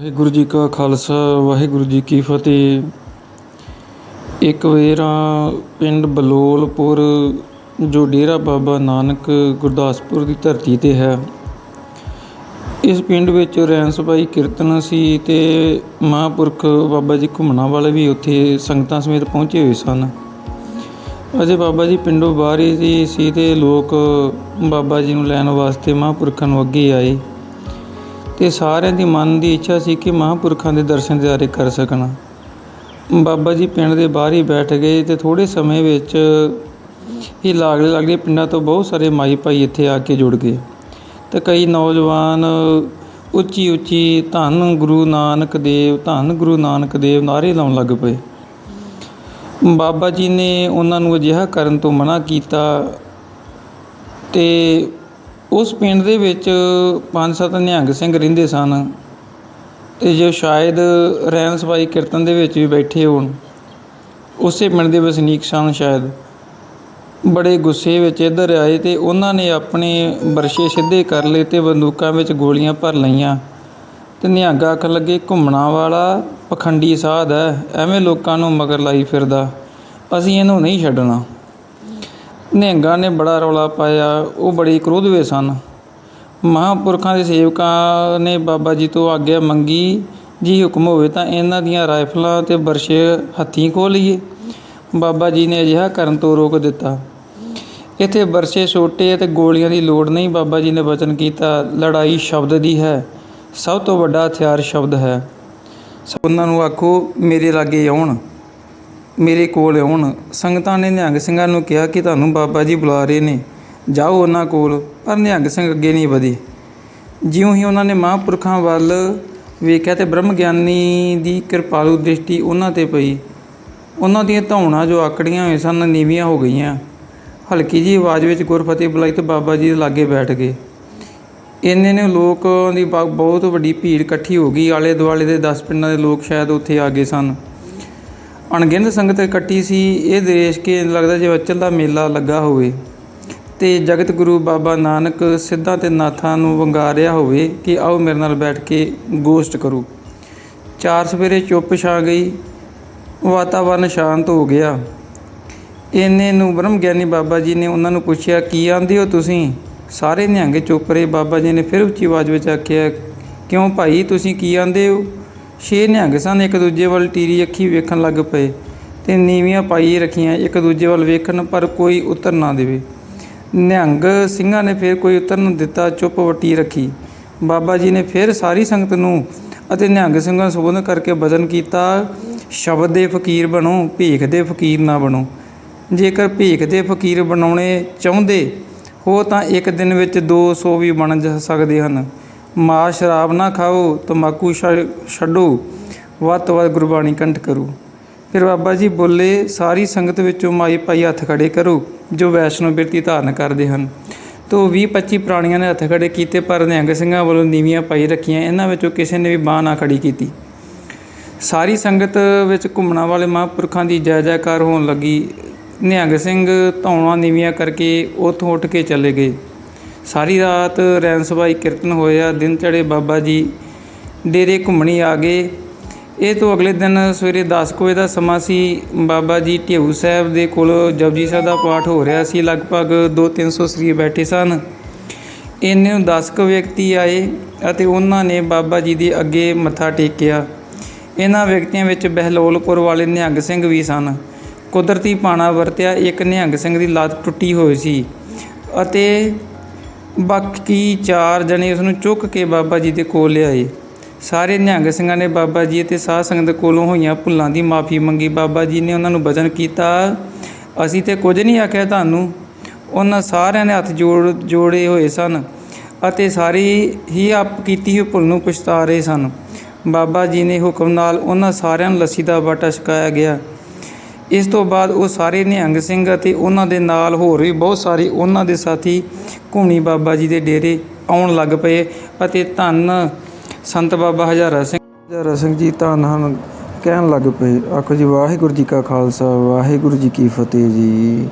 ਵਾਹਿਗੁਰੂ ਜੀ ਕਾ ਖਾਲਸਾ, ਵਾਹਿਗੁਰੂ ਜੀ ਕੀ ਫਤਿਹ। ਇੱਕ ਵੇਰਾ ਪਿੰਡ ਬਲੋਲਪੁਰ, ਜੋ ਡੇਰਾ ਬਾਬਾ ਨਾਨਕ ਗੁਰਦਾਸਪੁਰ ਦੀ ਧਰਤੀ ਤੇ ਹੈ। ਇਸ ਪਿੰਡ ਵਿੱਚ ਰੈਂਸ ਬਾਈ ਕੀਰਤਨ ਸੀ ਤੇ ਮਹਾਂਪੁਰਖ ਬਾਬਾ ਜੀ ਘੁੰਮਣਾ ਵਾਲੇ ਵੀ ਉੱਥੇ ਸੰਗਤਾਂ ਸਮੇਤ ਪਹੁੰਚੇ ਹੋਏ ਸਨ। ਅਜੇ ਬਾਬਾ ਜੀ ਪਿੰਡੋਂ ਬਾਹਰ ਹੀ ਸੀ- ਸੀ ਤੇ ਲੋਕ ਬਾਬਾ ਜੀ ਨੂੰ ਲੈਣ ਵਾਸਤੇ ਮਹਾਂਪੁਰਖਾਂ ਨੂੰ ਅੱਗੇ ਆਏ। ਤੇ ਸਾਰਿਆਂ ਦੀ ਮਨ ਦੀ ਇੱਛਾ ਸੀ ਕਿ ਮਹਾਂਪੁਰਖਾਂ ਦੇ ਦਰਸ਼ਨ ਦਿਦਾਰੇ ਕਰ ਸਕਣ। ਬਾਬਾ ਜੀ ਪਿੰਡ ਦੇ ਬਾਹਰ ਹੀ ਬੈਠ ਗਏ ਤੇ ਥੋੜੇ ਸਮੇਂ ਵਿੱਚ ਹੀ ਲਾਗਲੇ ਲਾਗਲੇ ਪਿੰਡਾਂ ਤੋਂ ਬਹੁਤ ਸਾਰੇ ਮਾਈ ਭਾਈ ਇੱਥੇ ਆ ਕੇ ਜੁੜ ਗਏ। ਤੇ ਕਈ ਨੌਜਵਾਨ ਉੱਚੀ ਉੱਚੀ ਧੰਨ ਗੁਰੂ ਨਾਨਕ ਦੇਵ, ਧੰਨ ਗੁਰੂ ਨਾਨਕ ਦੇਵ ਨਾਰੇ ਲਾਉਣ ਲੱਗ ਪਏ। ਬਾਬਾ ਜੀ ਨੇ ਉਹਨਾਂ ਨੂੰ ਅਜਿਹਾ ਕਰਨ ਤੋਂ ਮਨਾ ਕੀਤਾ ਤੇ ਉਸ ਪਿੰਡ ਦੇ ਵਿੱਚ ਪੰਜ ਸੱਤ ਨਿਹੰਗ ਸਿੰਘ ਰਹਿੰਦੇ ਸਨ ਤੇ ਜੋ ਸ਼ਾਇਦ ਰੈਣ ਸਫ਼ਾਈ ਕੀਰਤਨ ਦੇ ਵਿੱਚ ਵੀ ਬੈਠੇ ਹੋਣ, ਉਸੇ ਪਿੰਡ ਦੇ ਵਸਨੀਕ ਸਨ ਸ਼ਾਇਦ। ਬੜੇ ਗੁੱਸੇ ਵਿੱਚ ਇੱਧਰ ਆਏ ਤੇ ਉਹਨਾਂ ਨੇ ਆਪਣੇ ਬਰਸ਼ੇ ਸਿੱਧੇ ਕਰ ਲਏ ਤੇ ਬੰਦੂਕਾਂ ਵਿੱਚ ਗੋਲੀਆਂ ਭਰ ਲਈਆਂ। ਤੇ ਨਿਹੰਗ ਆਖਣ ਲੱਗੇ, ਘੁੰਮਣਾ ਵਾਲਾ ਪਖੰਡੀ ਸਾਧ ਹੈ, ਐਵੇਂ ਲੋਕਾਂ ਨੂੰ ਮਗਰ ਲਾਈ ਫਿਰਦਾ। ਅਸੀਂ ਇਹਨੂੰ ਨਹੀਂ ਛੱਡਣਾ। ਨਿਹੰਗਾਂ ਨੇ ਬੜਾ ਰੌਲਾ ਪਾਇਆ, ਉਹ ਬੜੇ ਕ੍ਰੋਧ ਵਿੱਚ ਸਨ। ਮਹਾਂਪੁਰਖਾਂ ਦੇ ਸੇਵਕਾਂ ਨੇ ਬਾਬਾ ਜੀ ਤੋਂ ਆਗਿਆ ਮੰਗੀ, ਜੀ, ਹੁਕਮ ਹੋਵੇ ਤਾਂ ਇਹਨਾਂ ਦੀਆਂ ਰਾਈਫਲਾਂ ਅਤੇ ਬਰਸ਼ੇ ਹੱਥੀਂ ਖੋਹ ਲਈਏ। ਬਾਬਾ ਜੀ ਨੇ ਅਜਿਹਾ ਕਰਨ ਤੋਂ ਰੋਕ ਦਿੱਤਾ। ਇੱਥੇ ਬਰਸ਼ੇ ਛੋਟੇ ਅਤੇ ਗੋਲੀਆਂ ਦੀ ਲੋੜ ਨਹੀਂ, ਬਾਬਾ ਜੀ ਨੇ ਵਚਨ ਕੀਤਾ। ਲੜਾਈ ਸ਼ਬਦ ਦੀ ਹੈ, ਸਭ ਤੋਂ ਵੱਡਾ ਹਥਿਆਰ ਸ਼ਬਦ ਹੈ। ਸੋ ਉਹਨਾਂ ਨੂੰ ਆਖੋ, ਮੇਰੇ ਲਾਗੇ ਆਉਣ। ਮੇਰੇ ਕੋਲ ਆਉਣ। ਸੰਗਤਾਂ ਨੇ ਨਿਹੰਗ ਸਿੰਘਾਂ ਨੂੰ ਕਿਹਾ ਕਿ ਤੁਹਾਨੂੰ ਬਾਬਾ ਜੀ ਬੁਲਾ ਰਹੇ ਨੇ। ਜਾਓ ਉਹਨਾਂ ਕੋਲ, ਪਰ ਨਿਹੰਗ ਸਿੰਘ ਅੱਗੇ ਨਹੀਂ ਵਧੇ। ਜਿਉਂ ਹੀ ਉਹਨਾਂ ਨੇ ਮਹਾਂਪੁਰਖਾਂ ਵੱਲ ਵੇਖਿਆ ਤੇ ਬ੍ਰਹਮ ਗਿਆਨੀ ਦੀ ਕਿਰਪਾਲੂ ਦ੍ਰਿਸ਼ਟੀ ਉਹਨਾਂ ਤੇ ਪਈ। ਉਹਨਾਂ ਦੀਆਂ ਧੌਣਾਂ ਜੋ ਆਕੜੀਆਂ ਹੋਈਆਂ ਸਨ, ਨੀਵੀਆਂ ਹੋ ਗਈਆਂ। ਹਲਕੀ ਜੀ ਆਵਾਜ਼ ਵਿੱਚ ਗੁਰਫਤਿਹ ਬੁਲਾਈ ਤੇ ਬਾਬਾ ਜੀ ਦੇ ਲਾਗੇ ਬੈਠ ਗਏ। ਇੰਨੇ ਨੇ ਲੋਕ ਦੀ ਬ- ਬਹੁਤ ਵੱਡੀ ਭੀੜ ਇਕੱਠੀ ਹੋ ਗਈ। ਆਲੇ ਦੁਆਲੇ ਦੇ 10 ਪਿੰਡਾਂ ਦੇ ਲੋਕ ਸ਼ਾਇਦ ਉੱਥੇ ਆ ਗਏ ਸਨ। ਅਣਗਿਣਤ ਸੰਗਤ ਇਕੱਠੀ ਸੀ। ਇਹ ਦੇਸ਼ ਕੇ ਲੱਗਦਾ ਜਿਵੇਂ ਅਚਲ ਦਾ ਮੇਲਾ ਲੱਗਾ ਹੋਵੇ ਤੇ ਜਗਤ ਗੁਰੂ ਬਾਬਾ ਨਾਨਕ ਸਿੱਧਾਂ ਤੇ ਨਾਥਾਂ ਨੂੰ ਵੰਗਾਰਿਆ ਹੋਵੇ ਕਿ ਆਓ ਮੇਰੇ ਨਾਲ ਬੈਠ ਕੇ ਗੋਸ਼ਟ ਕਰੋ। ਚਾਰ ਸਵੇਰੇ ਚੁੱਪ ਛਾ ਗਈ। ਵਾਤਾਵਰਨ ਸ਼ਾਂਤ ਹੋ ਗਿਆ। ਇਹਨੇ ਨੂੰ ਬ੍ਰਹਮ ਗਿਆਨੀ ਬਾਬਾ ਜੀ ਨੇ ਉਹਨਾਂ ਨੂੰ ਪੁੱਛਿਆ, ਕੀ ਆਂਦੇ ਹੋ ਤੁਸੀਂ? ਸਾਰੇ ਨਿਹੰਗੇ ਚੁੱਪ ਰਹੇ। ਬਾਬਾ ਜੀ ਨੇ ਫਿਰ ਉੱਚੀ ਆਵਾਜ਼ ਵਿੱਚ ਆਖਿਆ, ਕਿਉਂ ਭਾਈ, ਤੁਸੀਂ ਕੀ ਆਂਦੇ ਹੋ? ਛੇ ਨਿਹੰਗ ਸਨ, ਇੱਕ ਦੂਜੇ ਵੱਲ ਟੀਰੀ ਅੱਖੀ ਵੇਖਣ ਲੱਗ ਪਏ ਤੇ ਨੀਵੀਆਂ ਪਾਈਏ ਰੱਖੀਆਂ ਇੱਕ ਦੂਜੇ ਵੱਲ ਵੇਖਣ ਪਰ ਕੋਈ ਉੱਤਰ ਨਾ ਦੇਵੇ। ਨਿਹੰਗ ਸਿੰਘਾਂ ਨੇ ਫਿਰ ਕੋਈ ਉੱਤਰ ਨਾ ਦਿੱਤਾ, ਚੁੱਪ ਵਟੀ ਰੱਖੀ। ਬਾਬਾ ਜੀ ਨੇ ਫਿਰ ਸਾਰੀ ਸੰਗਤ ਨੂੰ ਅਤੇ ਨਿਹੰਗ ਸਿੰਘਾਂ ਨੂੰ ਸੰਬੋਧਨ ਕਰਕੇ ਬਚਨ ਕੀਤਾ, ਸ਼ਬਦ ਦੇ ਫਕੀਰ ਬਣੋ, ਭੀਖ ਦੇ ਫਕੀਰ ਨਾ ਬਣੋ। ਜੇਕਰ ਭੀਖ ਦੇ ਫਕੀਰ ਬਣਾਉਣੇ ਚਾਹੁੰਦੇ, ਹੋ ਤਾਂ ਇੱਕ ਦਿਨ ਵਿੱਚ 200 ਵੀ ਬਣ ਜਾ ਸਕਦੇ ਹਨ। ਮਾਂ ਸ਼ਰਾਬ ਨਾ ਖਾਓ, ਤੰਬਾਕੂ ਛ- ਛੱਡੋ, ਵੱਧ ਤੋਂ ਵੱਧ ਗੁਰਬਾਣੀ ਕੰਠ ਕਰੋ। ਫਿਰ ਬਾਬਾ ਜੀ ਬੋਲੇ, ਸਾਰੀ ਸੰਗਤ ਵਿੱਚੋਂ ਮਾਈ ਭਾਈ ਹੱਥ ਖੜੇ ਕਰੋ, ਜੋ ਵੈਸ਼ਨੋ ਬਿਰਤੀ ਧਾਰਨ ਕਰਦੇ ਹਨ। ਤੋ 20 25 ਪ੍ਰਾਣੀਆਂ ਨੇ ਹੱਥ ਖੜੇ ਕੀਤੇ, ਪਰ ਨਿਹੰਗ ਸਿੰਘਾਂ ਵੱਲੋਂ ਨੀਵੀਆਂ ਪਾਈ ਰੱਖੀਆਂ, ਇਹਨਾਂ ਵਿੱਚੋਂ ਕਿਸੇ ਨੇ ਵੀ ਬਾਂਹ ਨਾ ਖੜੀ ਕੀਤੀ। ਸਾਰੀ ਸੰਗਤ ਵਿੱਚ ਘੁੰਮਣਾ ਵਾਲੇ ਮਹਾਂਪੁਰਖਾਂ ਦੀ ਜੈ ਜੈਕਾਰ ਹੋਣ ਲੱਗੀ। ਨਿਹੰਗ ਸਿੰਘ ਧੌਣਾ ਨੀਵੀਆਂ ਕਰਕੇ ਉੱਥੋਂ ਉੱਠ ਕੇ ਚਲੇ ਗਏ। ਸਾਰੀ ਰਾਤ ਰੈਣ ਸਬਾਈ ਕੀਰਤਨ ਹੋਇਆ ਦਿਨ ਚੜੇ ਬਾਬਾ ਜੀ ਡੇਰੇ ਘੁੰਮਣੀ ਆ ਗਏ। ਇਹ ਤੋਂ ਅਗਲੇ ਦਿਨ ਸਵੇਰੇ 10 ਕੁ ਵਜੇ ਦਾ ਸਮਾਂ ਸੀ, ਬਾਬਾ ਜੀ ਢੇਊ ਸਾਹਿਬ ਦੇ ਕੋਲ ਜਪਜੀ ਸਾਹਿਬ ਦਾ ਪਾਠ ਹੋ ਰਿਹਾ ਸੀ, ਲਗਭਗ 2-300 ਸਰੀਰ ਬੈਠੇ ਸਨ। ਇੰਨੇ ਨੂੰ 10 ਕੁ ਵਿਅਕਤੀ ਆਏ ਅਤੇ ਉਹਨਾਂ ਨੇ ਬਾਬਾ ਜੀ ਦੇ ਅੱਗੇ ਮੱਥਾ ਟੇਕਿਆ। ਇਹਨਾਂ ਵਿਅਕਤੀਆਂ ਵਿੱਚ ਬਹਿਲੋਲਪੁਰ ਵਾਲੇ ਨਿਹੰਗ ਸਿੰਘ ਵੀ ਸਨ। ਕੁਦਰਤੀ ਪਾਣਾ ਵਰਤਿਆ ਇੱਕ ਨਿਹੰਗ ਸਿੰਘ ਦੀ ਲੱਤ ਟੁੱਟੀ ਹੋਈ ਸੀ ਅਤੇ ਬਾਕੀ ਚਾਰ ਜਣੇ ਉਸ ਨੂੰ ਚੁੱਕ ਕੇ ਬਾਬਾ ਜੀ ਦੇ ਕੋਲ ਲਿਆਏ। ਸਾਰੇ ਨਿਹੰਗ ਸਿੰਘਾਂ ਨੇ ਬਾਬਾ ਜੀ ਅਤੇ ਸਾਧ ਸੰਗਤ ਕੋਲੋਂ ਹੋਈਆਂ ਭੁੱਲਾਂ ਦੀ ਮਾਫੀ ਮੰਗੀ। ਬਾਬਾ ਜੀ ਨੇ ਉਹਨਾਂ ਨੂੰ ਬਚਨ ਕੀਤਾ। ਅਸੀਂ ਤੇ ਕੁਝ ਨਹੀਂ ਆਖਿਆ ਤੁਹਾਨੂੰ। ਉਹਨਾਂ ਸਾਰਿਆਂ ਨੇ ਹੱਥ ਜੋੜ ਜੋੜੇ ਹੋਏ ਸਨ ਅਤੇ ਸਾਰੀ ਹੀ ਆਪ ਕੀਤੀ ਹੋਈ ਭੁੱਲ ਨੂੰ ਪਛਤਾ ਰਹੇ ਸਨ। ਬਾਬਾ ਜੀ ਨੇ ਹੁਕਮ ਨਾਲ ਉਹਨਾਂ ਸਾਰਿਆਂ ਨੂੰ ਲੱਸੀ ਦਾ ਬਾਟਾ ਛਕਾਇਆ ਗਿਆ। ਇਸ ਤੋਂ ਬਾਅਦ ਉਹ ਸਾਰੇ ਨਿਹੰਗ ਸਿੰਘ ਅਤੇ ਉਹਨਾਂ ਦੇ ਨਾਲ ਹੋਰ ਵੀ ਬਹੁਤ ਸਾਰੇ ਉਹਨਾਂ ਦੇ ਸਾਥੀ ਘੂਣੀ ਬਾਬਾ ਜੀ ਦੇ ਡੇਰੇ ਆਉਣ ਲੱਗ ਪਏ ਅਤੇ ਧੰਨ ਸੰਤ ਬਾਬਾ ਹਜ਼ਾਰਾ ਸਿੰਘ। ਹਜ਼ਾਰਾ ਸਿੰਘ ਜੀ ਧੰਨ ਹਨ, ਕਹਿਣ ਲੱਗ ਪਏ, ਆਖੋ ਜੀ, ਵਾਹਿਗੁਰੂ ਜੀ ਕਾ ਖਾਲਸਾ, ਵਾਹਿਗੁਰੂ ਜੀ ਕੀ ਫਤਿਹ ਜੀ।